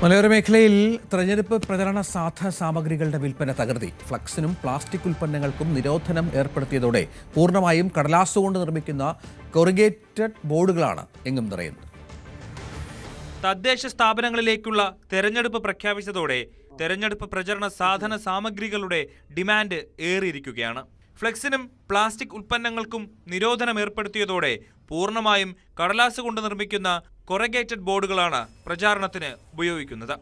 മലയോര മേഖലയിൽ തെരഞ്ഞെടുപ്പ് പ്രചരണ സാധ സാമഗ്രികളുടെ വിൽപ്പന തകർത്തി. ഫ്ലക്സിനും പ്ലാസ്റ്റിക് ഉൽപ്പന്നങ്ങൾക്കും നിരോധനം ഏർപ്പെടുത്തിയതോടെ പൂർണമായും കടലാസ് കൊണ്ട് നിർമ്മിക്കുന്ന കൊറിഗേറ്റഡ് ബോർഡുകളാണ് എങ്ങും നിറയുന്നത്. തദ്ദേശ സ്ഥാപനങ്ങളിലേക്കുള്ള തെരഞ്ഞെടുപ്പ് പ്രഖ്യാപിച്ചതോടെ തെരഞ്ഞെടുപ്പ് പ്രചരണ സാധന സാമഗ്രികളുടെ ഡിമാൻഡ് ഏറിയിരിക്കുകയാണ്. ഫ്ലെക്സിനും പ്ലാസ്റ്റിക് ഉൽപ്പന്നങ്ങൾക്കും നിരോധനം ഏർപ്പെടുത്തിയതോടെ പൂർണമായും കടലാസ് കൊണ്ട് നിർമ്മിക്കുന്ന കൊറഗേറ്റഡ് ബോർഡുകളാണ് പ്രചാരണത്തിന് ഉപയോഗിക്കുന്നത്.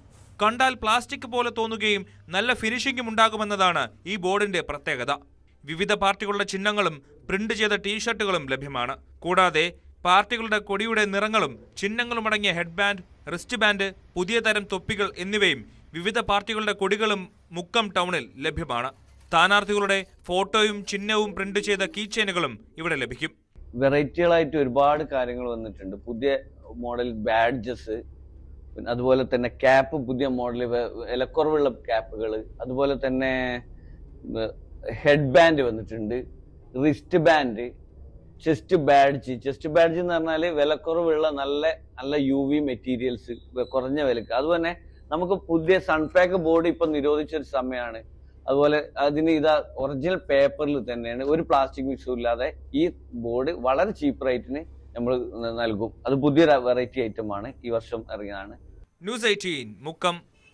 കണ്ടാൽ പ്ലാസ്റ്റിക് പോലെ തോന്നുകയും നല്ല ഫിനിഷിംഗും ഉണ്ടാകുമെന്നതാണ് ഈ ബോർഡിന്റെ പ്രത്യേകത. വിവിധ പാർട്ടികളുടെ ചിഹ്നങ്ങളും പ്രിന്റ് ചെയ്ത ടീഷർട്ടുകളും ലഭ്യമാണ്. കൂടാതെ പാർട്ടികളുടെ കൊടിയുടെ നിറങ്ങളും ചിഹ്നങ്ങളും അടങ്ങിയ ഹെഡ് ബാൻഡ് റിസ്റ്റ് ബാൻഡ് പുതിയ തരം തൊപ്പികൾ എന്നിവയും വിവിധ പാർട്ടികളുടെ കൊടികളും മുക്കം ടൗണിൽ ലഭ്യമാണ്. സ്ഥാനാർത്ഥികളുടെ ഫോട്ടോയും ചിഹ്നവും പ്രിന്റ് ചെയ്ത കീ ചെയിനുകളും ഇവിടെ ലഭിക്കും. വെറൈറ്റികളായിട്ട് ഒരുപാട് കാര്യങ്ങൾ വന്നിട്ടുണ്ട്. പുതിയ മോഡൽ ബാഡ്ജസ് പിന്നെ അതുപോലെ തന്നെ ക്യാപ്പ് പുതിയ മോഡൽ ഇലക്കുറവുള്ള ക്യാപ്പുകൾ അതുപോലെ തന്നെ ഹെഡ് ബാൻഡ് വന്നിട്ടുണ്ട്. Wrist band chest badge chest badge എന്ന് പറഞ്ഞാൽ വിലക്കുറവുള്ള നല്ല നല്ല യു വി മെറ്റീരിയൽസ് കുറഞ്ഞ വിലക്ക്. അതുപോലെ നമുക്ക് പുതിയ സൺപാക്ക് ബോർഡ് ഇപ്പൊ നിരോധിച്ച ഒരു സമയമാണ്. അതുപോലെ അതിന് ഇതാ ഒറിജിനൽ പേപ്പറിൽ തന്നെയാണ് ഒരു പ്ലാസ്റ്റിക് മിക്സും ഇല്ലാതെ ഈ ബോർഡ് വളരെ ചീപ്പ് റേറ്റിന് നമ്മൾ നൽകും. അത് പുതിയൊരു വെറൈറ്റി ഐറ്റം ആണ് ഈ വർഷം ഇറങ്ങിയതാണ്. News eighteen Mukkam.